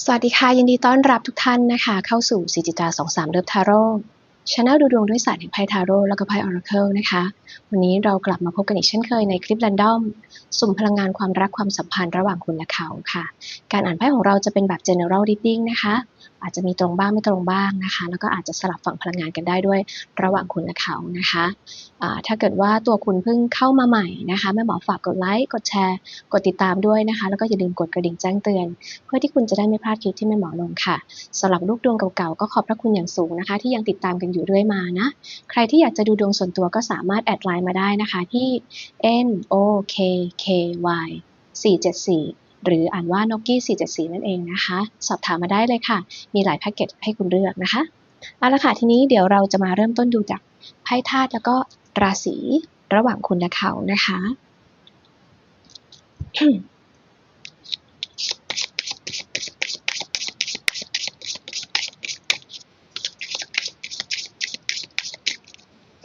สวัสดีค่ะ ยินดีต้อนรับทุกท่านนะคะ เข้าสู่สีจิตาสองสามเลิฟทาโร่ ช anel ดูดวงด้วยศาสตร์แห่งไพ่ทาโร่แล้วก็ไพ่ออราเคิลนะคะ วันนี้เรากลับมาพบกันอีกเช่นเคยในคลิป r รนดอม สุ่มพลังงานความรักความสัมพันธ์ระหว่างคุณและเขาค่ะ การอ่านไพ่ของเราจะเป็นแบบ general reading นะคะ อาจจะมีตรงบ้างไม่ตรงบ้างนะคะ แล้วก็อาจจะสลับฝั่งพลังงานกันได้ด้วยระหว่างคุณและเขานะคะอ่าถ้าเกิดว่าตัวคุณเพิ่งเข้ามาใหม่นะคะแม่หมอฝากกดไลค์กดแชร์กดติดตามด้วยนะคะ แล้วก็อย่าลืมกดกระดิ่งแจ้งเตือน เพื่อที่คุณจะได้ไม่พลาดคลิปที่แม่หมอลงค่ะสำหรับลูกดวงเก่าๆก็ขอบพระคุณอย่างสูงนะคะ ที่ยังติดตามกันอยู่เรื่อยมานะ ใครที่อยากจะดูดวงส่วนตัวก็สามารถแอดไลน์มาได้นะคะที่ n o k k y 474 หรืออ่านว่านกกี้ 474 นั่นเองนะคะ สอบถามมาได้เลยค่ะ มีหลายแพ็กเกจให้คุณเลือกนะคะเอาละค่ะทีนี้เดี๋ยวเราจะมาเริ่มต้นดูจากไพ่ธาตุแล้วก็ราศีระหว่างคุณและเขานะคะ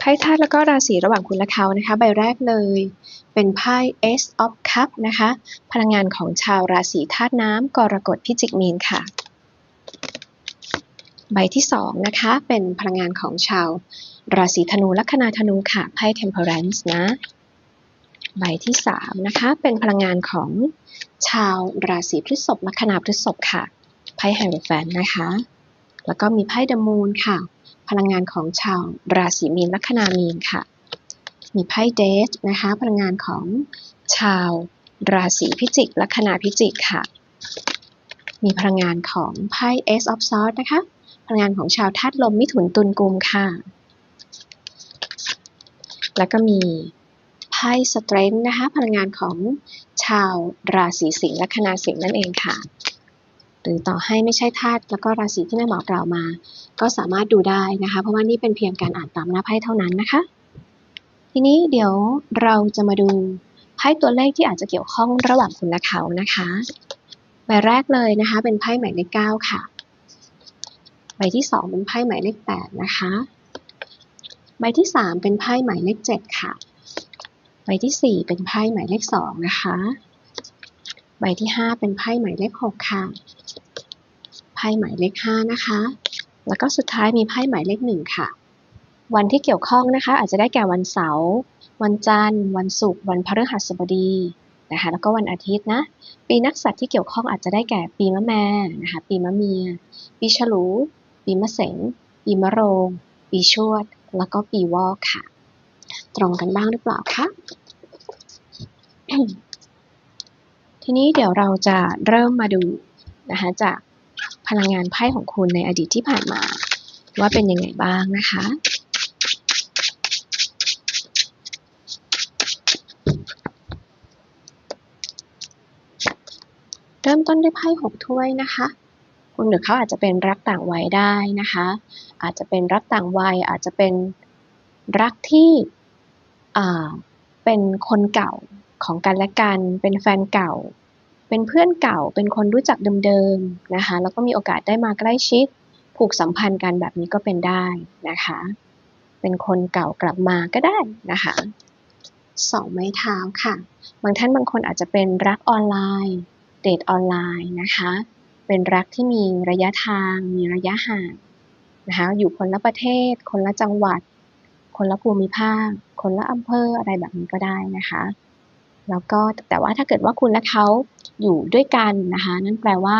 พ่ธาตุแล้วก็ราศีระหว่างคุณและเขานะคะ ใบแรกเลย เป็นไพ่ Ace of Cup นะคะ พลังงานของชาวราศีธาตุน้ำกรกฎพิจิกมีนค่ะ ใบที่สองนะคะ เป็นพลังงานของชาว ราศีธนูลัคนาธนูค่ะ ไพ่ Temperance นะ ใบที่สามนะคะ เป็นพลังงานของชาวราศีพฤษภลัคนาพฤษภค่ะ ไพ่ Hierophant นะคะ แล้วก็มีไพ่ The Moon ค่ะ พลังงานของชาวราศีมีนลัคนามีนค่ะ มีไพ่เดทนะคะ พลังงานของชาวราศีพิจิกลัคนาพิจิกค่ะ มีพลังงานของไพ่ Ace of Swords นะคะ พลังงานของชาวธาตุลมมิถุนตุลกุมค่ะ แล้วก็มีไพ่ Strength นะคะ พลังงานของชาวราศีสิงห์ลัคนาสิงห์นั่นเองค่ะ หรือต่อให้ไม่ใช่ธาตุแล้วก็ราศีที่แม่หมอกล่าวมา ก็สามารถดูได้นะคะ เพราะว่านี่เป็นเพียงการอ่านตามหน้าไพ่เท่านั้นนะคะ ทีนี้เดี๋ยวเราจะมาดูไพ่ตัวเลขที่อาจจะเกี่ยวข้องระหว่างคุณและเขานะคะใบแรกเลยนะคะ เป็นไพ่หมายเลขเก้าค่ะ ใบที่สองเป็นไพ่หมายเลขแปดนะคะ ใบที่สามเป็นไพ่หมายเลขเจ็ดค่ะ ใบที่สี่เป็นไพ่หมายเลขสองนะคะ ใบที่ห้าเป็นไพ่หมายเลขหกค่ะ ไพ่หมายเลขห้านะคะ แล้วก็สุดท้ายมีไพ่หมายเลขหนึ่งค่ะ วันที่เกี่ยวข้องนะคะ อาจจะได้แก่วันเสาร์ วันจันทร์ วันศุกร์ วันพฤหัสบดีนะคะ แล้วก็วันอาทิตย์นะ ปีนักษัตริย์ที่เกี่ยวข้องอาจจะได้แก่ปีมะแม่นะคะ ปีมะเมีย ปีฉลู ปีมะเสง ปีมะโรง ปีชวด แล้วก็ปีวอกค่ะ ตรงกันบ้างหรือเปล่าคะ ทีนี้เดี๋ยวเราจะเริ่มมาดูนะคะจากพลังงานไพ่ของคุณในอดีตที่ผ่านมา ว่าเป็นยังไงบ้างนะคะเริ่มต้นด้วยไพ่หกถ้วยนะคะ คุณหรือเขาอาจจะเป็นรักต่างวัยได้นะคะ อาจจะเป็นรักต่างวัย อาจจะเป็นรักที่อ่าเป็นคนเก่าของกันและกัน เป็นแฟนเก่า เป็นเพื่อนเก่าเป็นคนรู้จักเดิมๆนะคะแล้วก็มีโอกาสได้มาใกล้ชิด ผูกสัมพันธ์กันแบบนี้ก็เป็นได้นะคะ เป็นคนเก่ากลับมาก็ได้นะคะสองไม้เท้าค่ะ บางท่านบางคนอาจจะเป็นรักออนไลน์ เดทออนไลน์นะคะ เป็นรักที่มีระยะทาง มีระยะห่างนะคะอยู่คนละประเทศ คนละจังหวัด คนละภูมิภาค คนละอำเภออะไรแบบนี้ก็ได้นะคะ แล้วก็แต่ว่าถ้าเกิดว่าคุณและเขาอยู่ด้วยกันนะคะนั่นแปลว่า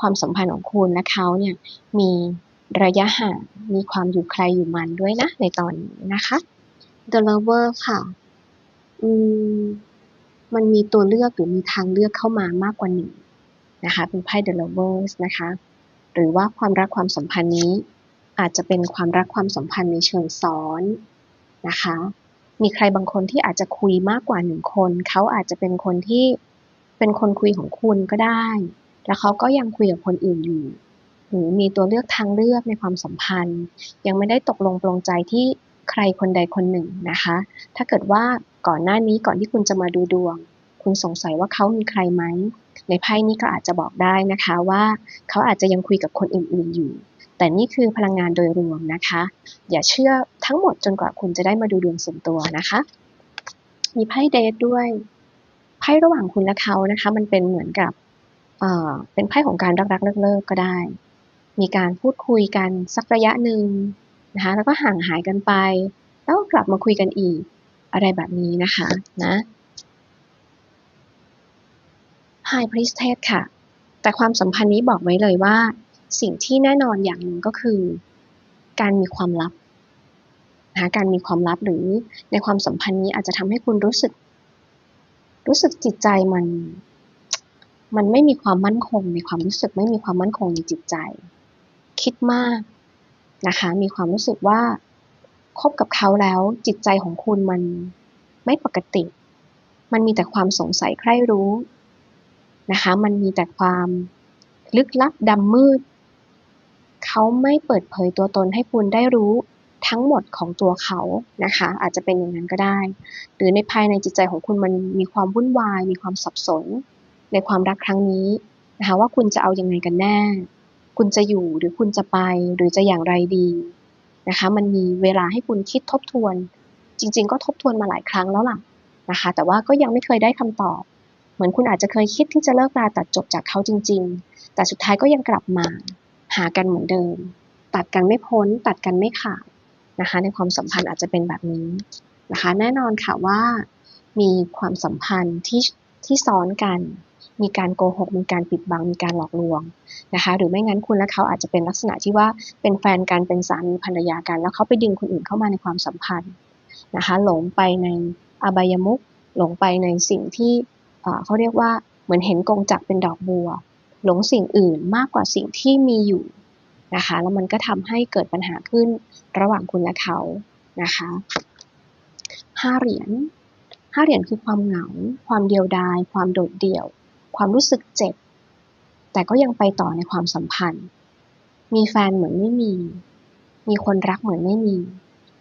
ความสัมพันธ์ของคุณและเขาเนี่ยมีระยะห่างมีความอยู่ใครอยู่มันด้วยนะในตอนนี้นะคะ The Lover ค่ะอืมมันมีตัวเลือกหรือมีทางเลือกเข้ามามากกว่าหนึ่งนะคะเป็นไพ่ The Lovers นะคะหรือว่าความรักความสัมพันธ์นี้ อาจจะเป็นความรักความสัมพันธ์ในเชิงซ้อนนะคะ มีใครบางคนที่อาจจะคุยมากกว่าหนึ่งคน เขาอาจจะเป็นคนที่เป็นคนคุยของคุณก็ได้ แล้วเขาก็ยังคุยกับคนอื่นอยู่หรือมีตัวเลือกทางเลือกในความสัมพันธ์ ยังไม่ได้ตกลงปลงใจที่ใครคนใดคนหนึ่งนะคะ ถ้าเกิดว่าก่อนหน้านี้ก่อนที่คุณจะมาดูดวง คุณสงสัยว่าเขามีใครไหม ในไพ่นี้ก็อาจจะบอกได้นะคะว่า เขาอาจจะยังคุยกับคนอื่นๆอยู่ แต่นี่คือพลังงานโดยรวมนะคะ อย่าเชื่อทั้งหมดจนกว่าคุณจะได้มาดูดวงส่วนตัวนะคะ มีไพ่เดทด้วยไพ่ระหว่างคุณและเขานะคะ มันเป็นเหมือนกับเอ่อเป็นไพ่ของการรักรักเลิกเลิกก็ได้ มีการพูดคุยกันสักระยะหนึ่งนะคะ แล้วก็ห่างหายกันไป แล้วกลับมาคุยกันอีกอะไรแบบนี้นะคะนะ High Priestess ค่ะ แต่ความสัมพันธ์นี้บอกไว้เลยว่า สิ่งที่แน่นอนอย่างหนึ่งก็คือ การมีความลับนะคะการมีความลับหรือในความสัมพันธ์นี้อาจจะทำให้คุณรู้สึก รู้สึกจิตใจมัน มันไม่มีความมั่นคงในความรู้สึกไม่มีความมั่นคงในจิตใจ คิดมากนะคะ มีความรู้สึกว่าคบกับเขาแล้วจิตใจของคุณมันไม่ปกติ มันมีแต่ความสงสัยใคร่รู้นะคะ มันมีแต่ความลึกลับดำมืด เขาไม่เปิดเผยตัวตนให้คุณได้รู้ทั้งหมดของตัวเขานะคะ อาจจะเป็นอย่างนั้นก็ได้ หรือในภายในจิตใจของคุณมันมีความวุ่นวาย มีความสับสน ในความรักครั้งนี้นะคะว่าคุณจะเอายังไงกันแน่ คุณจะอยู่หรือคุณจะไปหรือจะอย่างไรดีนะคะ มันมีเวลาให้คุณคิดทบทวน จริง ๆ ก็ทบทวนมาหลายครั้งแล้วล่ะนะคะ แต่ว่าก็ยังไม่เคยได้คำตอบ เหมือนคุณอาจจะเคยคิดที่จะเลิกราตัดจบจากเขาจริง ๆ แต่สุดท้ายก็ยังกลับมา หากันเหมือนเดิม ตัดกันไม่พ้น ตัดกันไม่ขาดนะคะ ในความสัมพันธ์อาจจะเป็นแบบนี้นะคะ แน่นอนค่ะว่ามีความสัมพันธ์ที่ที่ซ้อนกัน มีการโกหก มีการปิดบัง มีการหลอกลวงนะคะ หรือไม่งั้นคุณและเขาอาจจะเป็นลักษณะที่ว่าเป็นแฟนกัน เป็นสามีภรรยากัน แล้วเขาไปดึงคนอื่นเข้ามาในความสัมพันธ์นะคะ หลงไปในอบายมุขหลงไปในสิ่งที่เขาเรียกว่าเหมือนเห็นกงจักเป็นดอกบัว หลงสิ่งอื่นมากกว่าสิ่งที่มีอยู่นะคะแล้วมันก็ทำให้เกิดปัญหาขึ้นระหว่างคุณและเขานะคะห้าเหรียญห้าเหรียญคือความเหงา ความเดียวดาย ความโดดเดี่ยว ความรู้สึกเจ็บ แต่ก็ยังไปต่อในความสัมพันธ์ มีแฟนเหมือนไม่มี มีคนรักเหมือนไม่มี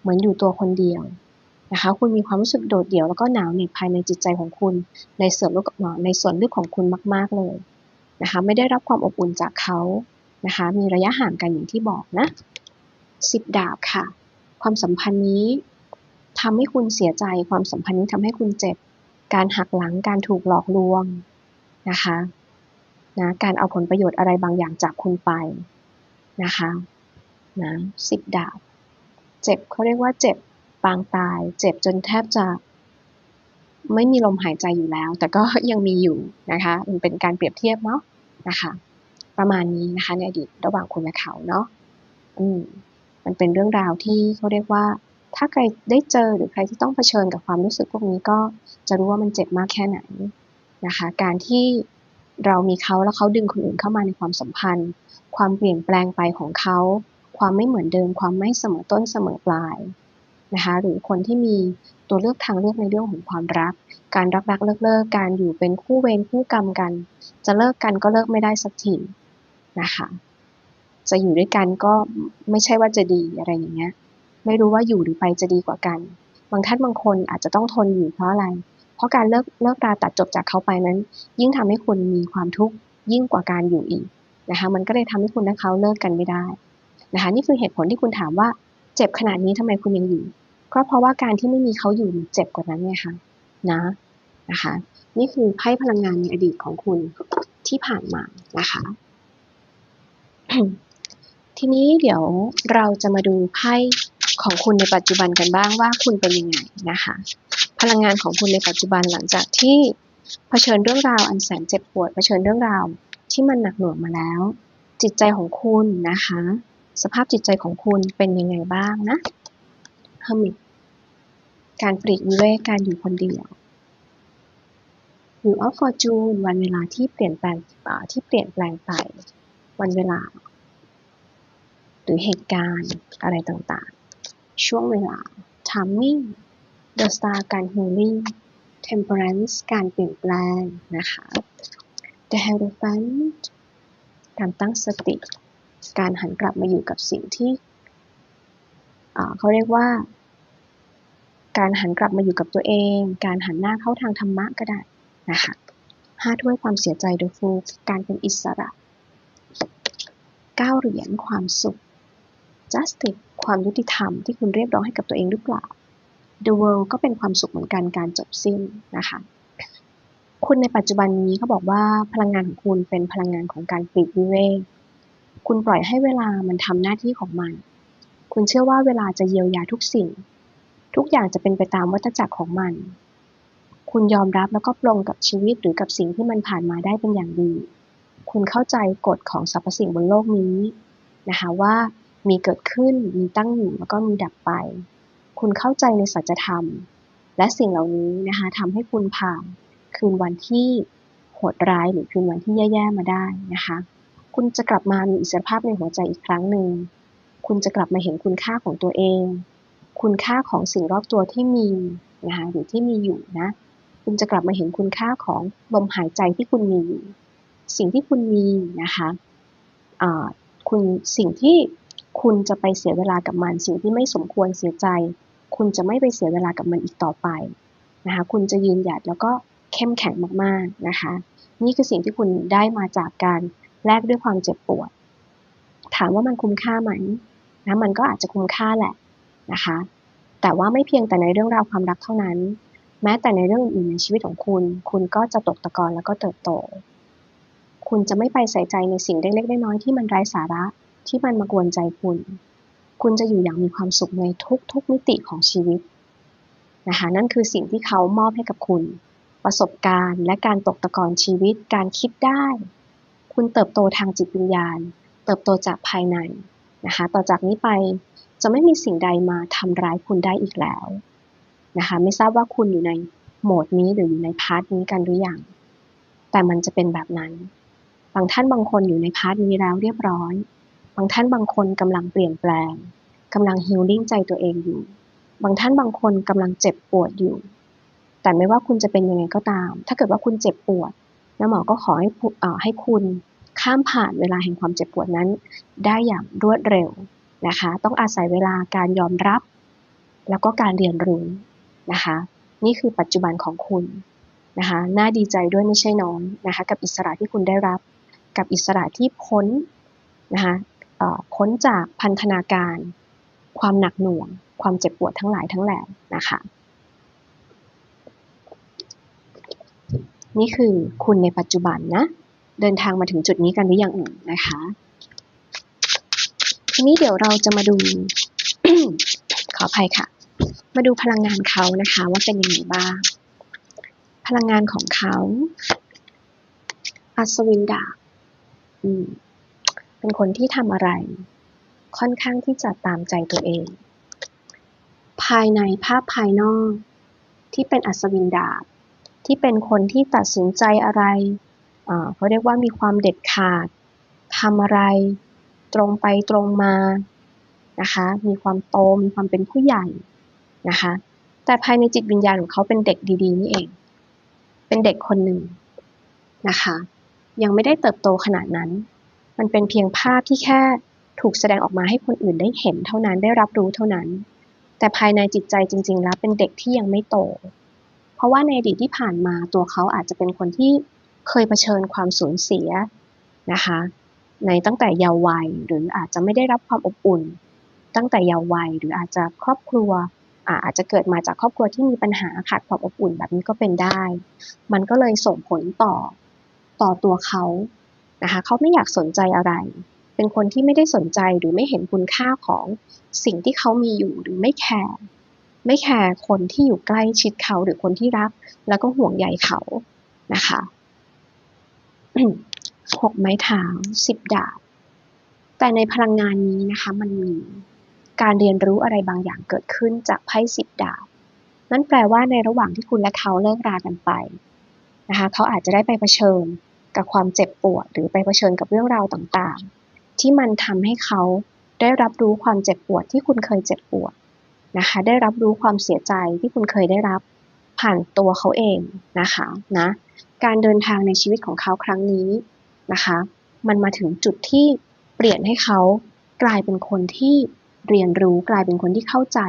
เหมือนอยู่ตัวคนเดียวนะคะ คุณมีความรู้สึกโดดเดี่ยวแล้วก็หนาวเหน็บภายในจิตใจของคุณ ในส่วนลึกในส่วนลึกของคุณมาก ๆเลย นะคะไม่ได้รับความอบอุ่นจากเขานะคะมีระยะห่างกันอย่างที่บอกนะสิบดาบค่ะ ความสัมพันธ์นี้ทำให้คุณเสียใจความสัมพันธ์นี้ทำให้คุณเจ็บ การหักหลังการถูกหลอกลวงนะคะนะการเอาผลประโยชน์อะไรบางอย่างจากคุณไปนะคะนะสิบดาบ เจ็บเขาเรียกว่าเจ็บปางตาย เจ็บจนแทบจะ ไม่มีลมหายใจอยู่แล้ว แต่ก็ยังมีอยู่นะคะมันเป็นการเปรียบเทียบเนาะ นะคะ ประมาณนี้นะคะในอดีตระหว่างคุณและเขาเนาะอืมมันเป็นเรื่องราวที่เขาเรียกว่า ถ้าใครได้เจอหรือใครที่ต้องเผชิญกับความรู้สึกพวกนี้ก็จะรู้ว่ามันเจ็บมากแค่ไหนนะคะ การที่เรามีเขาแล้วเขาดึงคนอื่นเข้ามาในความสัมพันธ์ ความเปลี่ยนแปลงไปของเขา ความไม่เหมือนเดิม ความไม่เสมอต้นเสมอปลาย นะคะหรือคนที่มีตัวเลือกทางเลือกในเรื่องของความรัก การรักรักเลิกเลิกการอยู่เป็นคู่เวรคู่กรรมกัน จะเลิกกันก็เลิกไม่ได้สักทีนะคะจะอยู่ด้วยกันก็ไม่ใช่ว่าจะดีอะไรอย่างเงี้ยไม่รู้ว่าอยู่หรือไปจะดีกว่ากัน บางท่านบางคนอาจจะต้องทนอยู่เพราะอะไร เพราะการเลิกเลิกราตัดจบจากเขาไปนั้น ยิ่งทำให้คุณมีความทุกข์ยิ่งกว่าการอยู่อีกนะคะมันก็เลยทำให้คุณและเขาเลิกกันไม่ได้นะคะนี่คือเหตุผลที่คุณถามว่า เจ็บขนาดนี้ทำไมคุณยังอยู่ ก็เพราะว่าการที่ไม่มีเขาอยู่เจ็บกว่านั้นไงคะนะนะคะ นี่คือไพ่พลังงานในอดีตของคุณที่ผ่านมานะคะ ทีนี้เดี๋ยวเราจะมาดูไพ่ของคุณในปัจจุบันกันบ้างว่าคุณเป็นยังไงนะคะ พลังงานของคุณในปัจจุบันหลังจากที่เผชิญเรื่องราวอันแสนเจ็บปวดเผชิญเรื่องราวที่มันหนักหน่วงมาแล้ว จิตใจของคุณนะคะ สภาพจิตใจของคุณเป็นยังไงบ้างนะเฮอร์มิต การปลีกวิเวกการอยู่คนเดียวหรือออฟฟอร์จูนวันเวลาที่เปลี่ยนแปลงที่เปลี่ยนแปลงไป วันเวลา หรือเหตุการณ์อะไรต่างๆ ช่วงเวลา timing the star การ healing temperance การเปลี่ยนแปลงนะคะ the hierophant การตั้งสติ การหันกลับมาอยู่กับสิ่งที่เขาเรียกว่า การหันกลับมาอยู่กับตัวเอง การหันหน้าเข้าทางธรรมะก็ได้นะคะห้าถ้วยความเสียใจโดยฟูการเป็นอิสระเก้าเหรียญความสุข justice ความยุติธรรมที่คุณเรียกร้องให้กับตัวเองหรือเปล่า the world ก็เป็นความสุขเหมือนกันการจบสิ้นนะคะคุณในปัจจุบันนี้เขาบอกว่าพลังงานของคุณเป็นพลังงานของการปลีกวิเวกคุณปล่อยให้เวลามันทำหน้าที่ของมัน คุณเชื่อว่าเวลาจะเยียวยาทุกสิ่ง ทุกอย่างจะเป็นไปตามวัฏจักรของมัน คุณยอมรับแล้วก็ปลงกับชีวิตหรือกับสิ่งที่มันผ่านมาได้เป็นอย่างดี คุณเข้าใจกฎของสรรพสิ่งบนโลกนี้นะคะว่ามีเกิดขึ้น มีตั้งอยู่แล้วก็มีดับไป คุณเข้าใจในสัจธรรม และสิ่งเหล่านี้นะคะทำให้คุณผ่านคืนวันที่โหดร้ายหรือคืนวันที่แย่ๆมาได้นะคะ คุณจะกลับมามีอิสรภาพในหัวใจอีกครั้งหนึ่ง คุณจะกลับมาเห็นคุณค่าของตัวเอง คุณค่าของสิ่งรอบตัวที่มีนะคะหรือที่มีอยู่นะ คุณจะกลับมาเห็นคุณค่าของลมหายใจที่คุณมีอยู่ สิ่งที่คุณมีนะคะคุณสิ่งที่คุณจะไปเสียเวลากับมัน สิ่งที่ไม่สมควรเสียใจ คุณจะไม่ไปเสียเวลากับมันอีกต่อไปนะคะคุณจะยืนหยัดแล้วก็เข้มแข็งมากๆนะคะ นี่คือสิ่งที่คุณได้มาจากการแลกด้วยความเจ็บปวด ถามว่ามันคุ้มค่าไหมนะมันก็อาจจะคุ้มค่าแหละ นะคะ แต่ว่าไม่เพียงแต่ในเรื่องราวความรักเท่านั้น แม้แต่ในเรื่องอื่นในชีวิตของคุณ คุณก็จะตกตะกอนแล้วก็เติบโต คุณจะไม่ไปใส่ใจในสิ่งเล็กๆน้อยๆที่มันไร้สาระที่มันมากวนใจคุณ คุณจะอยู่อย่างมีความสุขในทุกๆมิติของชีวิตนะคะนั่นคือสิ่งที่เขามอบให้กับคุณ ประสบการณ์ และการตกตะกอนชีวิต การคิดได้ คุณเติบโตทางจิตวิญญาณ เติบโตจากภายในนะคะ ต่อจากนี้ไป จะไม่มีสิ่งใดมาทำร้ายคุณได้อีกแล้วนะคะไม่ทราบว่าคุณอยู่ในโหมดนี้หรืออยู่ในพาร์ทนี้กันหรืออยังแต่มันจะเป็นแบบนั้น บางท่านบางคนอยู่ในพาร์ทนี้แล้วเรียบร้อย บางท่านบางคนกำลังเปลี่ยนแปลงกำลังฮิลลิ่งใจตัวเองอยู่ บางท่านบางคนกำลังเจ็บปวดอยู่ แต่ไม่ว่าคุณจะเป็นยังไงก็ตาม ถ้าเกิดว่าคุณเจ็บปวดนะหมอก็ขอให้ให้คุณข้ามผ่านเวลาแห่งความเจ็บปวดนั้น ได้อย่างรวดเร็ว นะคะ ต้องอาศัยเวลาการยอมรับ แล้วก็การเรียนรู้นะคะ นี่คือปัจจุบันของคุณนะคะ น่าดีใจด้วยไม่ใช่น้อยนะคะ กับอิสระที่คุณได้รับ กับอิสระที่พ้นนะคะพ้นจากพันธนาการ ความหนักหน่วง ความเจ็บปวดทั้งหลายทั้งแหล่นะคะ นี่คือคุณในปัจจุบันนะ เดินทางมาถึงจุดนี้กันหรือยังเอ่ยนะคะ ทีนี้เดี๋ยวเราจะมาดู ขออภัยค่ะ มาดูพลังงานเขานะคะ ว่าเป็นยังไงบ้าง พลังงานของเขาอัศวินดาบเป็นคนที่ทำอะไร ค่อนข้างที่จะตามใจตัวเอง ภายในภาพภายนอก ที่เป็นอัศวินดาบ ที่เป็นคนที่ตัดสินใจอะไรเขาเรียกว่ามีความเด็ดขาดทำอะไร ตรงไปตรงมานะคะ มีความโตมีความเป็นผู้ใหญ่นะคะ แต่ภายในจิตวิญญาณของเขาเป็นเด็กดีๆนี่เอง เป็นเด็กคนหนึ่งนะคะ ยังไม่ได้เติบโตขนาดนั้น มันเป็นเพียงภาพที่แค่ถูกแสดงออกมาให้คนอื่นได้เห็นเท่านั้นได้รับรู้เท่านั้น แต่ภายในจิตใจจริง ๆ แล้วเป็นเด็กที่ยังไม่โต เพราะว่าในอดีตที่ผ่านมาตัวเขาอาจจะเป็นคนที่เคยเผชิญความสูญเสียนะคะ ในตั้งแต่เยาว์วัยหรืออาจจะไม่ได้รับความอบอุ่น ตั้งแต่เยาว์วัยหรืออาจจะครอบครัวอาจจะเกิดมาจากครอบครัวที่มีปัญหาขาดความอบอุ่นแบบนี้ก็เป็นได้ มันก็เลยส่งผลต่อต่อตัวเขานะคะเขาไม่อยากสนใจอะไร เป็นคนที่ไม่ได้สนใจหรือไม่เห็นคุณค่าของสิ่งที่เขามีอยู่หรือไม่แคร์ไม่แคร์คนที่อยู่ใกล้ชิดเขาหรือคนที่รัก แล้วก็ห่วงใยเขานะคะ หกไม้เท้าสิบดาบ แต่ในพลังงานนี้นะคะมันมีการเรียนรู้อะไรบางอย่างเกิดขึ้นจากไพ่สิบดาบ นั่นแปลว่าในระหว่างที่คุณและเขาเลิกรากันไปนะคะเขาอาจจะได้ไปเผชิญกับความเจ็บปวด หรือไปเผชิญกับเรื่องราวต่างๆ ที่มันทำให้เขาได้รับรู้ความเจ็บปวดที่คุณเคยเจ็บปวดนะคะได้รับรู้ความเสียใจที่คุณเคยได้รับผ่านตัวเขาเองนะคะนะการเดินทางในชีวิตของเขาครั้งนี้ นะคะ มันมาถึงจุดที่เปลี่ยนให้เขากลายเป็นคนที่เรียนรู้กลายเป็นคนที่เข้าใจ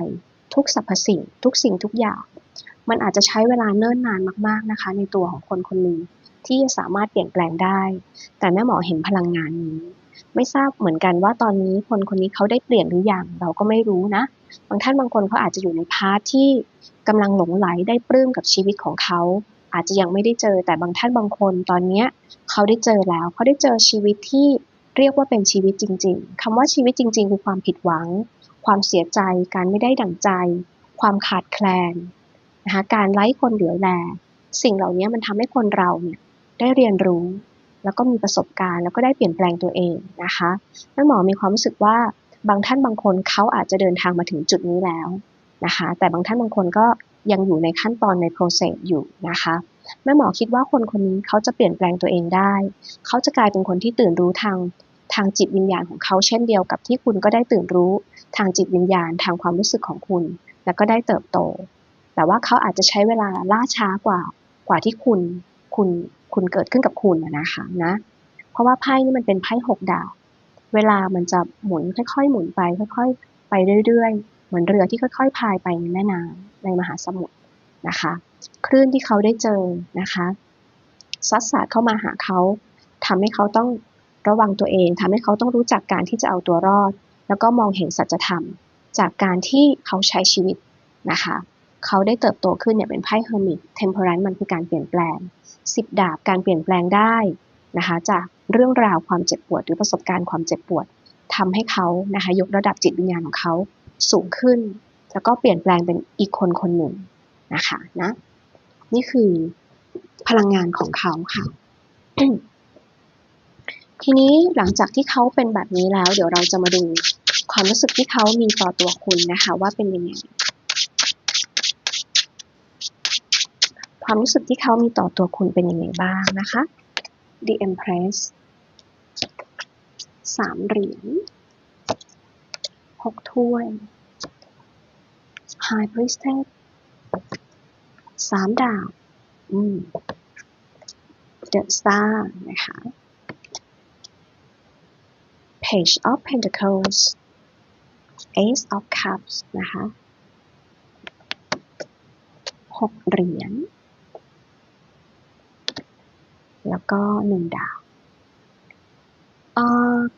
ทุกสรรพสิ่ง ทุกสิ่งทุกอย่าง มันอาจจะใช้เวลาเนิ่นนานมากๆนะคะ ในตัวของคนคนหนึ่งที่จะสามารถเปลี่ยนแปลงได้ แต่แม่หมอเห็นพลังงานนี้ ไม่ทราบเหมือนกันว่าตอนนี้คนคนนี้เขาได้เปลี่ยนหรือยังเราก็ไม่รู้นะ บางท่านบางคนเขาอาจจะอยู่ในพาร์ทที่กำลังหลงไหลได้ปลื้มกับชีวิตของเขา อาจจะยังไม่ได้เจอแต่บางท่านบางคนตอนเนี้ยเขาได้เจอแล้วเขาได้เจอชีวิตที่เรียกว่าเป็นชีวิตจริง ๆคำว่าชีวิตจริง ๆ คือความผิดหวัง ความเสียใจ การไม่ได้ดั่งใจ ความขาดแคลนนะคะการไร้คนเหลือแล สิ่งเหล่านี้มันทำให้คนเราเนี่ยได้เรียนรู้ แล้วก็มีประสบการณ์ แล้วก็ได้เปลี่ยนแปลงตัวเองนะคะแม่หมอมีความรู้สึกว่าบางท่านบางคนเขาอาจจะเดินทางมาถึงจุดนี้แล้วนะคะ แต่บางท่านบางคนก็ ยังอยู่ในขั้นตอนใน process อยู่นะคะแม่หมอคิดว่าคนคนนี้เขาจะเปลี่ยนแปลงตัวเองได้ เขาจะกลายเป็นคนที่ตื่นรู้ทางทางจิตวิญญาณของเขาเช่นเดียวกับที่คุณก็ได้ตื่นรู้ทางจิตวิญญาณทางความรู้สึกของคุณ แล้วก็ได้เติบโต แต่ว่าเขาอาจจะใช้เวลาล่าช้ากว่ากว่าที่คุณคุณคุณเกิดขึ้นกับคุณนะคะนะ เพราะว่าไพ่นี่มันเป็นไพ่หกดาว เวลามันจะหมุนค่อย ๆ หมุนไปค่อย ๆ ไปเรื่อยๆ มือนเรือที่ค่อยๆพายไปในแม่น้ำในมหาสมุทรนะคะคลื่นที่เขาได้เจอนะคะซัดสาดเข้ามาหาเขาทำให้เขาต้องระวังตัวเองทำให้เขาต้องรู้จักการที่จะเอาตัวรอด แล้วก็มองเห็นสัจธรรม จากการที่เขาใช้ชีวิตนะคะเขาได้เติบโตขึ้นเนี่ยเป็นไพ่เฮอร์มิตเทมเพอรันมันคือการเปลี่ยนแปลงสิบดาบการเปลี่ยนแปลงได้นะคะจากเรื่องราวความเจ็บปวดหรือประสบการณ์ความเจ็บปวดทำให้เขานะคะยกระดับจิตวิญญาณของเขา สูงขึ้น แล้วก็เปลี่ยนแปลงเป็นอีกคนคนหนึ่งนะคะนะนี่คือพลังงานของเขาค่ะทีนี้หลังจากที่เขาเป็นแบบนี้แล้ว เดี๋ยวเราจะมาดูความรู้สึกที่เขามีต่อตัวคุณนะคะ ว่าเป็นยังไงความรู้สึกที่เขามีต่อตัวคุณเป็นยังไงบ้างนะคะ The Empress สามเหรียญ หกถ้วย High Priestess สามดาบอืม The Star นะคะ Page of Pentacles Ace of Cups นะคะหกเหรียญ แล้วก็หนึ่งดาว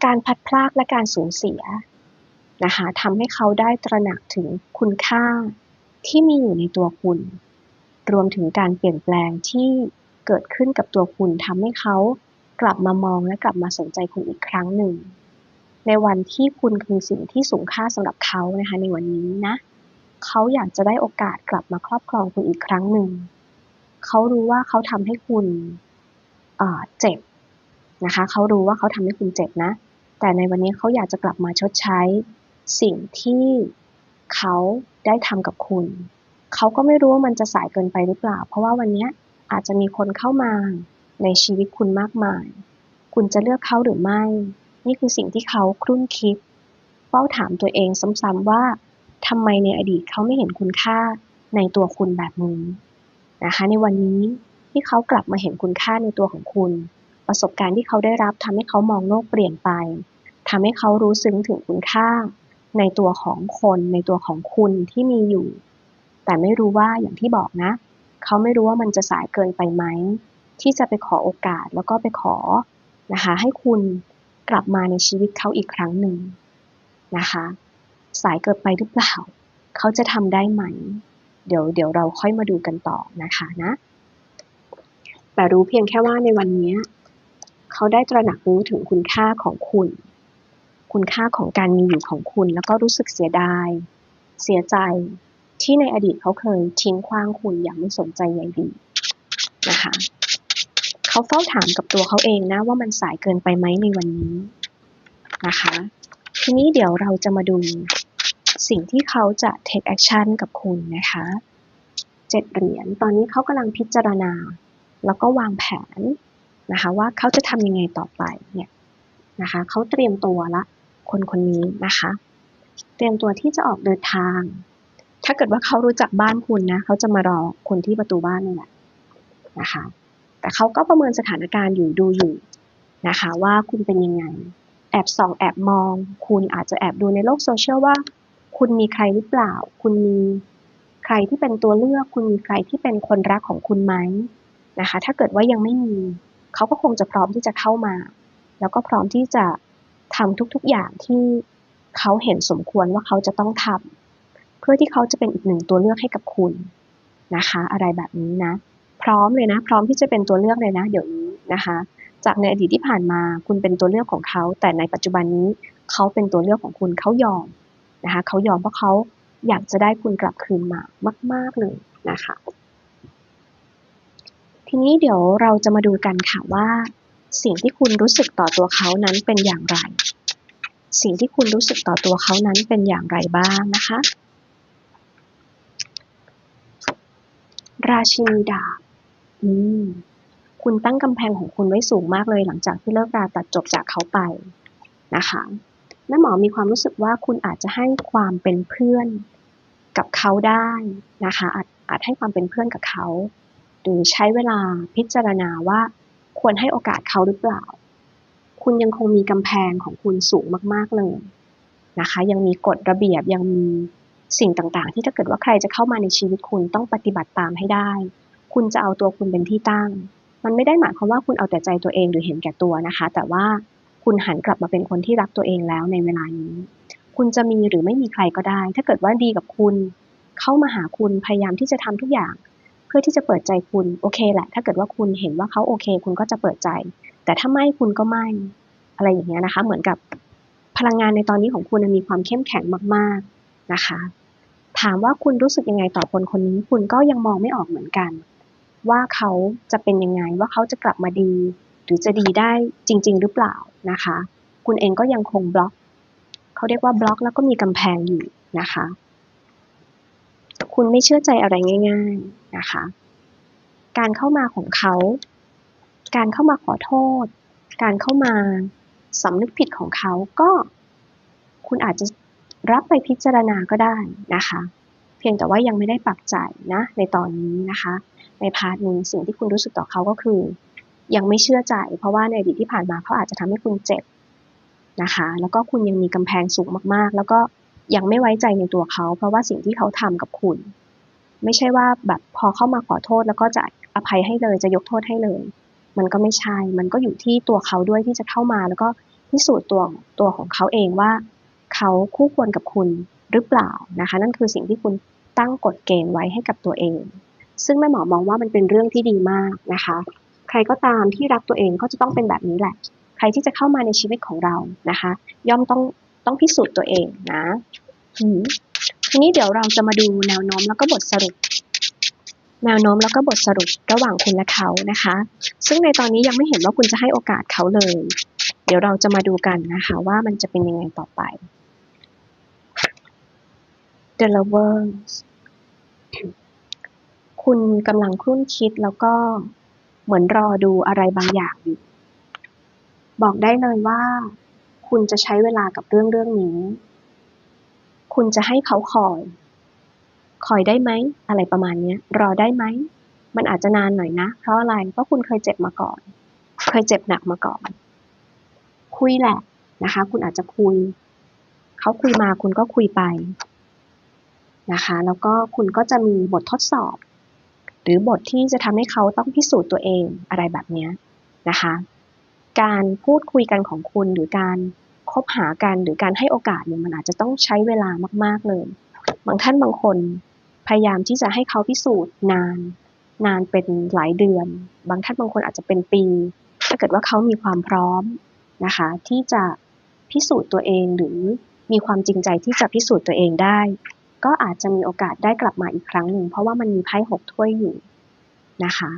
การพัดพลากและการสูญเสีย นะคะทำให้เขาได้ตระหนักถึงคุณค่าที่มีอยู่ในตัวคุณ รวมถึงการเปลี่ยนแปลงที่เกิดขึ้นกับตัวคุณทำให้เขากลับมามองและกลับมาสนใจคุณอีกครั้งหนึ่ง ในวันที่คุณคือสิ่งที่สูงค่าสำหรับเขานะคะในวันนี้นะ เขาอยากจะได้โอกาสกลับมาครอบครองคุณอีกครั้งหนึ่ง เขารู้ว่าเขาทำให้คุณเจ็บนะคะ เขารู้ว่าเขาทำให้คุณเจ็บนะ แต่ในวันนี้เขาอยากจะกลับมาชดใช้ สิ่งที่เขาได้ทำกับคุณ เขาก็ไม่รู้ว่ามันจะสายเกินไปหรือเปล่า เพราะว่าวันนี้อาจจะมีคนเข้ามาในชีวิตคุณมากมาย คุณจะเลือกเขาหรือไม่ นี่คือสิ่งที่เขาครุ่นคิด เฝ้าถามตัวเองซ้ำๆว่าทำไมในอดีตเขาไม่เห็นคุณค่าในตัวคุณแบบนี้นะคะ ในวันนี้ที่เขากลับมาเห็นคุณค่าในตัวของคุณ ประสบการณ์ที่เขาได้รับทำให้เขามองโลกเปลี่ยนไปทำให้เขารู้ซึ้งถึงคุณค่า ในตัวของคนในตัวของคุณที่มีอยู่ แต่ไม่รู้ว่าอย่างที่บอกนะ เขาไม่รู้ว่ามันจะสายเกินไปไหม ที่จะไปขอโอกาสแล้วก็ไปขอนะคะ ให้คุณกลับมาในชีวิตเขาอีกครั้งหนึ่งนะคะ สายเกินไปหรือเปล่า เขาจะทำได้ไหม เดี๋ยวเดี๋ยวเราค่อยมาดูกันต่อนะคะนะ แต่รู้เพียงแค่ว่าในวันนี้ เขาได้ตระหนักรู้ถึงคุณค่าของคุณ คุณค่าของการมีอยู่ของคุณ แล้วก็รู้สึกเสียดาย เสียใจที่ในอดีตเขาเคยทิ้งขว้างคุณอย่างไม่สนใจใยดีนะคะเขาเฝ้าถามกับตัวเขาเองนะว่ามันสายเกินไปไหมในวันนี้นะคะ ทีนี้เดี๋ยวเราจะมาดูสิ่งที่เขาจะ take action กับคุณนะคะเจ็ดเหรียญตอนนี้เขากำลังพิจารณา แล้วก็วางแผนนะคะ ว่าเขาจะทำยังไงต่อไปเนี่ยนะคะเขาเตรียมตัวละ คนคนนี้นะคะ เตรียมตัวที่จะออกเดินทาง ถ้าเกิดว่าเขารู้จักบ้านคุณนะเขาจะมารอคนที่ประตูบ้านนี่แหละนะคะ แต่เขาก็ประเมินสถานการณ์อยู่ดูอยู่นะคะ ว่าคุณเป็นยังไง แอบส่องแอบมอง คุณอาจจะแอบดูในโลกโซเชียลว่า คุณมีใครหรือเปล่า คุณมีใครที่เป็นตัวเลือก คุณมีใครที่เป็นคนรักของคุณไหมนะคะ ถ้าเกิดว่ายังไม่มี เขาก็คงจะพร้อมที่จะเข้ามา แล้วก็พร้อมที่จะ ทำทุกๆอย่างที่เขาเห็นสมควรว่าเขาจะต้องทำเพื่อที่เขาจะเป็นอีกหนึ่งตัวเลือกให้กับคุณนะคะ อะไรแบบนี้นะ พร้อมเลยนะ พร้อมที่จะเป็นตัวเลือกเลยนะ เดี๋ยวนี้นะคะ จากในอดีตที่ผ่านมาคุณเป็นตัวเลือกของเขา แต่ในปัจจุบันนี้เขาเป็นตัวเลือกของคุณเขายอมนะคะเขายอมเพราะเขาอยากจะได้คุณกลับคืนมามาก ๆเลยนะคะ ทีนี้เดี๋ยวเราจะมาดูกันค่ะว่า สิ่งที่คุณรู้สึกต่อตัวเขานั้นเป็นอย่างไร สิ่งที่คุณรู้สึกต่อตัวเขานั้นเป็นอย่างไรบ้างนะคะ ราชินีดาบอืมคุณตั้งกำแพงของคุณไว้สูงมากเลยหลังจากที่เลิกราตัดจบจากเขาไปนะคะแม่หมอมีความรู้สึกว่าคุณอาจจะให้ความเป็นเพื่อนกับเขาได้นะคะอาจอาจให้ความเป็นเพื่อนกับเขา หรือใช้เวลาพิจารณาว่า ควรให้โอกาสเขาหรือเปล่า คุณยังคงมีกำแพงของคุณสูงมากๆเลยนะคะ ยังมีกฎระเบียบยังมีสิ่งต่างๆ ที่ถ้าเกิดว่าใครจะเข้ามาในชีวิตคุณต้องปฏิบัติตามให้ได้ คุณจะเอาตัวคุณเป็นที่ตั้ง มันไม่ได้หมายความว่าคุณเอาแต่ใจตัวเองหรือเห็นแก่ตัวนะคะ แต่ว่าคุณหันกลับมาเป็นคนที่รักตัวเองแล้วในเวลานี้ คุณจะมีหรือไม่มีใครก็ได้ ถ้าเกิดว่าดีกับคุณ เข้ามาหาคุณพยายามที่จะทำทุกอย่าง พื่อที่จะเปิดใจคุณโอเคแหละ ถ้าเกิดว่าคุณเห็นว่าเขาโอเค คุณก็จะเปิดใจ แต่ถ้าไม่คุณก็ไม่อะไรอย่างเงี้ยนะคะ เหมือนกับพลังงานในตอนนี้ของคุณมีความเข้มแข็งมาก ๆนะคะ ถามว่าคุณรู้สึกยังไงต่อคนคนนี้ คุณก็ยังมองไม่ออกเหมือนกัน ว่าเขาจะเป็นยังไงว่าเขาจะกลับมาดี หรือจะดีได้จริง ๆ หรือเปล่านะคะ คุณเองก็ยังคงบล็อกเขาเรียกว่าบล็อกแล้วก็มีกำแพงอยู่นะคะ คุณไม่เชื่อใจอะไรง่าย ๆนะคะ การเข้ามาของเขา การเข้ามาขอโทษ การเข้ามาสำนึกผิดของเขาก็ คุณอาจจะรับไปพิจารณาก็ได้นะคะ เพียงแต่ว่ายังไม่ได้ปักใจนะ ในตอนนี้นะคะ ในพาร์ทนี้สิ่งที่คุณรู้สึกต่อเขาก็คือ ยังไม่เชื่อใจ เพราะว่าในอดีตที่ผ่านมาเขาอาจจะทำให้คุณเจ็บนะคะ แล้วก็คุณยังมีกำแพงสูงมากๆ แล้วก็ ยังไม่ไว้ใจในตัวเขา เพราะว่าสิ่งที่เขาทำกับคุณ ไม่ใช่ว่าแบบพอเข้ามาขอโทษแล้วก็จะอภัยให้เลยจะยกโทษให้เลย มันก็ไม่ใช่ มันก็อยู่ที่ตัวเขาด้วยที่จะเข้ามาแล้วก็พิสูจน์ตัวตัวของเขาเองว่า เขาคู่ควรกับคุณหรือเปล่านะคะ นั่นคือสิ่งที่คุณตั้งกฎเกณฑ์ไว้ให้กับตัวเอง ซึ่งแม่หมอมองว่ามันเป็นเรื่องที่ดีมากนะคะ ใครก็ตามที่รักตัวเองก็จะต้องเป็นแบบนี้แหละ ใครที่จะเข้ามาในชีวิตของเรานะคะ ย่อมต้อง ต้องพิสูจน์ตัวเองนะทีนี้เดี๋ยวเราจะมาดูแนวโน้มแล้วก็บทสรุป แนวโน้มแล้วก็บทสรุประหว่างคุณและเขานะคะ ซึ่งในตอนนี้ยังไม่เห็นว่าคุณจะให้โอกาสเขาเลย เดี๋ยวเราจะมาดูกันนะคะ ว่ามันจะเป็นยังไงต่อไป The Lovers คุณกำลังครุ่นคิดแล้วก็เหมือนรอดูอะไรบางอย่างอยู่ บอกได้เลยว่า คุณจะใช้เวลากับเรื่องเรื่องนี้ คุณจะให้เขาคอย คอยได้ไหม อะไรประมาณนี้รอได้ไหม มันอาจจะนานหน่อยนะ เพราะอะไร เพราะคุณเคยเจ็บมาก่อน เคยเจ็บหนักมาก่อน คุยแหละนะคะ คุณอาจจะคุย เขาคุยมาคุณก็คุยไปนะคะ แล้วก็คุณก็จะมีบททดสอบ หรือบทที่จะทำให้เขาต้องพิสูจน์ตัวเองอะไรแบบนี้นะคะ การพูดคุยกันของคุณหรือการคบหากันหรือการให้โอกาสเนี่ยมันอาจจะต้องใช้เวลามากๆเลย บางท่านบางคนพยายามที่จะให้เขาพิสูจน์นาน นานเป็นหลายเดือน บางท่านบางคนอาจจะเป็นปี ถ้าเกิดว่าเขามีความพร้อมนะคะ ที่จะพิสูจน์ตัวเองหรือมีความจริงใจที่จะพิสูจน์ตัวเองได้ ก็อาจจะมีโอกาสได้กลับมาอีกครั้งหนึ่งเพราะว่ามันมีไพ่หกถ้วยอยู่นะคะ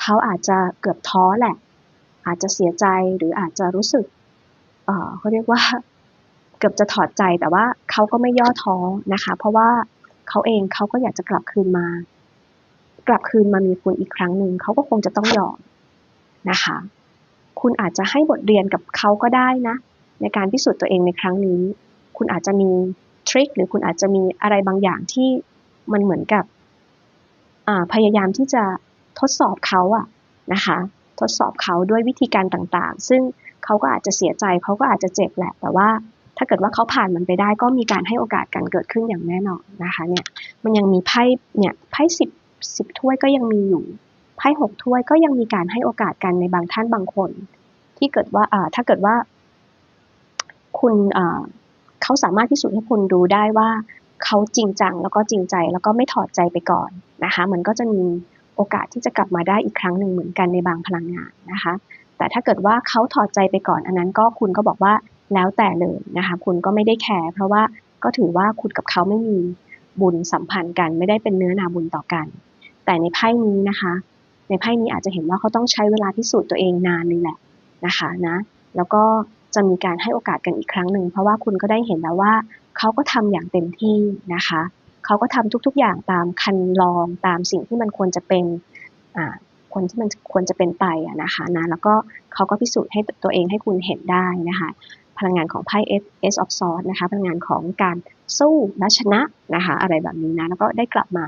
เขาอาจจะเกือบท้อแหละ อาจจะเสียใจหรืออาจจะรู้สึกเออเขาเรียกว่าเกือบจะถอดใจแต่ว่าเขาก็ไม่ย่อท้อนะคะ เพราะว่าเขาเองเขาก็อยากจะกลับคืนมา กลับคืนมามีคุณอีกครั้งหนึ่งเขาก็คงจะต้องยอมนะคะ คุณอาจจะให้บทเรียนกับเขาก็ได้นะ ในการพิสูจน์ตัวเองในครั้งนี้ คุณอาจจะมีทริคหรือคุณอาจจะมีอะไรบางอย่างที่มันเหมือนกับพยายามที่จะทดสอบเขาอะนะคะ ทดสอบเขาด้วยวิธีการต่างๆ ซึ่งเขาก็อาจจะเสียใจเขาก็อาจจะเจ็บแหละ แต่ว่าถ้าเกิดว่าเขาผ่านมันไปได้ก็มีการให้โอกาสกันเกิดขึ้นอย่างแน่นอนนะคะเนี่ยมันยังมีไพ่เนี่ยไพ่สิบสิบถ้วยก็ยังมีอยู่ไพ่หกถ้วยก็ยังมีการให้โอกาสกันในบางท่านบางคน ที่เกิดว่าอ่าถ้าเกิดว่า คุณอ่าเขาสามารถพิสูจน์ให้คุณดูได้ว่าเขาจริงจังแล้วก็จริงใจแล้วก็ไม่ถอดใจไปก่อนนะคะ มันก็จะมี โอกาสที่จะกลับมาได้อีกครั้งหนึ่งเหมือนกันในบางพลังงานนะคะ แต่ถ้าเกิดว่าเขาถอดใจไปก่อนอันนั้นก็คุณก็บอกว่าแล้วแต่เลยนะคะ คุณก็ไม่ได้แคร์เพราะว่าก็ถือว่าคุณกับเขาไม่มีบุญสัมพันธ์กัน ไม่ได้เป็นเนื้อนาบุญต่อกัน แต่ในไพ่นี้นะคะ ในไพ่นี้อาจจะเห็นว่าเขาต้องใช้เวลาพิสูจน์ตัวเองนานเลยแหละนะคะนะ แล้วก็จะมีการให้โอกาสกันอีกครั้งหนึ่งเพราะว่าคุณก็ได้เห็นแล้วว่าเขาก็ทำอย่างเต็มที่นะคะ เขาก็ทำทุก ๆ อย่างตามคันลองตามสิ่งที่มันควรจะเป็นคนที่มันควรจะเป็นไปอะนะคะนะแล้วก็เขาก็พิสูจน์ให้ตัวเองให้คุณเห็นได้นะคะพลังงานของไพ่ S S of Swords นะคะพลังงานของการสู้และชนะนะคะอะไรแบบนี้นะแล้วก็ได้กลับมา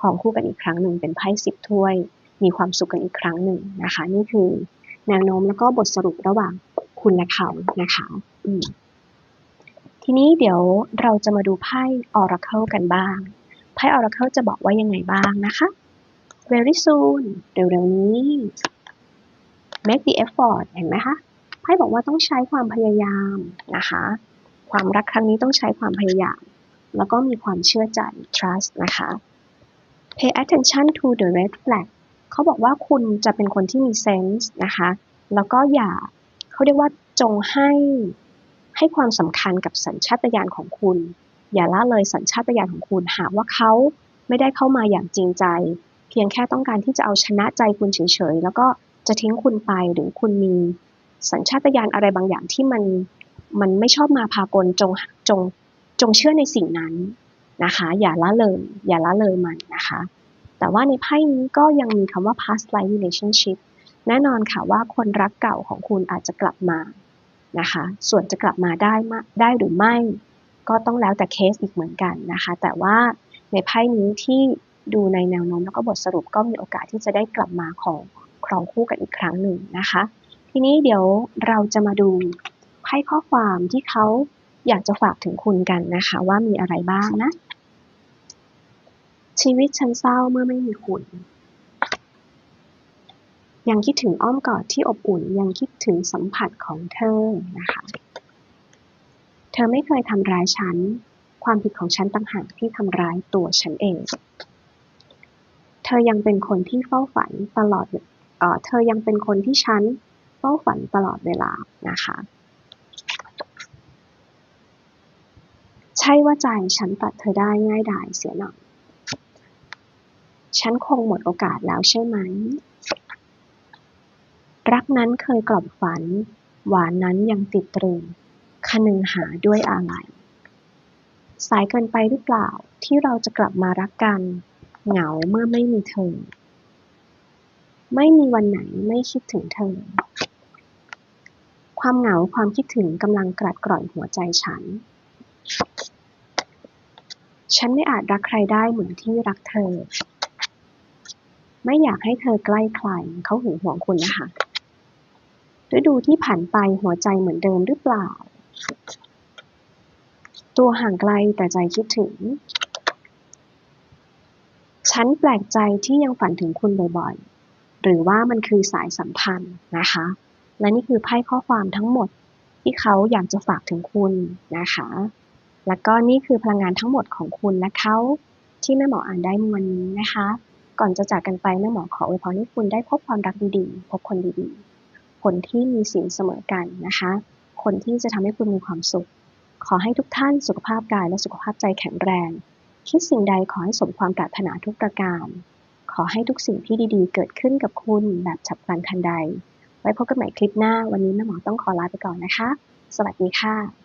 ครองคู่กันอีกครั้งหนึ่งเป็นไพ่สิบถ้วย มีความสุขกันอีกครั้งหนึ่งนะคะ นี่คือแนวโน้มแล้วก็บทสรุประหว่างคุณและเขานะคะ อืม ทีนี้เดี๋ยวเราจะมาดูไพ่ Oracle กันบ้าง ไพ่ Oracle จะบอกว่ายังไงบ้างนะคะ very soon เร็วๆนี้ make the effort เห็นไหมคะไพ่บอกว่าต้องใช้ความพยายามนะคะ ความรักครั้งนี้ต้องใช้ความพยายาม แล้วก็มีความเชื่อใจ trust นะคะ pay attention to the red flag เขาบอกว่าคุณจะเป็นคนที่มี sense นะคะ แล้วก็อย่าเขาเรียกว่าจงให้ ให้ความสำคัญกับสัญชาตญาณของคุณ อย่าละเลยสัญชาตญาณของคุณหากว่าเขาไม่ได้เข้ามาอย่างจริงใจ เพียงแค่ต้องการที่จะเอาชนะใจคุณเฉยๆแล้วก็จะทิ้งคุณไปหรือคุณมีสัญชาตญาณอะไรบางอย่างที่มันมันไม่ชอบมาพากลจงจงจงเชื่อในสิ่งนั้นนะคะ อย่าละเลยอย่าละเลยมันนะคะ แต่ว่าในไพ่นี้ก็ยังมีคำว่า past life relationship แน่นอนค่ะว่าคนรักเก่าของคุณอาจจะกลับมา นะคะ ส่วนจะกลับมาได้มาได้หรือไม่ ก็ต้องแล้วแต่เคสอีกเหมือนกันนะคะ แต่ว่าในไพ่นี้ที่ดูในแนวโน้มแล้วก็บทสรุปก็มีโอกาสที่จะได้กลับมาของครองคู่กันอีกครั้งหนึ่งนะคะ ทีนี้เดี๋ยวเราจะมาดูไพ่ข้อความที่เขาอยากจะฝากถึงคุณกันนะคะ ว่ามีอะไรบ้างนะ ชีวิตฉันเศร้าเมื่อไม่มีคุณ ยังคิดถึงอ้อมกอดที่อบอุ่น ยังคิดถึงสัมผัสของเธอนะคะ เธอไม่เคยทำร้ายฉัน ความผิดของฉันต่างหากที่ทำร้ายตัวฉันเอง เธอยังเป็นคนที่เฝ้าฝันตลอดเออเธอยังเป็นคนที่ฉันเฝ้าฝันตลอดเวลานะคะ ใช่ว่าใจฉันตัดเธอได้ง่ายดายเสียหน่อย ฉันคงหมดโอกาสแล้วใช่ไหม รักนั้นเคยกล่อมฝัน หวานนั้นยังติดตรึงคนึงหาด้วยอาลัย สายเกินไปหรือเปล่าที่เราจะกลับมารักกัน เหงาเมื่อไม่มีเธอ ไม่มีวันไหนไม่คิดถึงเธอ ความเหงาความคิดถึงกำลังกรัดกร่อนหัวใจฉัน ฉันไม่อาจรักใครได้เหมือนที่รักเธอ ไม่อยากให้เธอใกล้ใครเขาหึงหวงคุณนะคะ ฤดูที่ผ่านไปหัวใจเหมือนเดิมหรือเปล่า ตัวห่างไกลแต่ใจคิดถึง ฉันแปลกใจที่ยังฝันถึงคุณบ่อยๆ หรือว่ามันคือสายสัมพันธ์นะคะ และนี่คือไพ่ข้อความทั้งหมดที่เขาอยากจะฝากถึงคุณนะคะ แล้วก็นี่คือพลังงานทั้งหมดของคุณและเขาที่แม่หมออ่านได้วันนี้นะคะ ก่อนจะจากกันไปแม่หมอขออวยพรให้คุณได้พบความรักดีๆ พบคนดีๆ คนที่มีศีลเสมอกันนะคะ คนที่จะทำให้คุณมีความสุข ขอให้ทุกท่านสุขภาพกายและสุขภาพใจแข็งแรง คิดสิ่งใดขอให้สมความปรารถนาทุกประการ ขอให้ทุกสิ่งที่ดีๆ เกิดขึ้นกับคุณแบบฉับพลันทันใด ไว้พบกันใหม่คลิปหน้า วันนี้แม่หมอต้องขอลาไปก่อนนะคะ สวัสดีค่ะ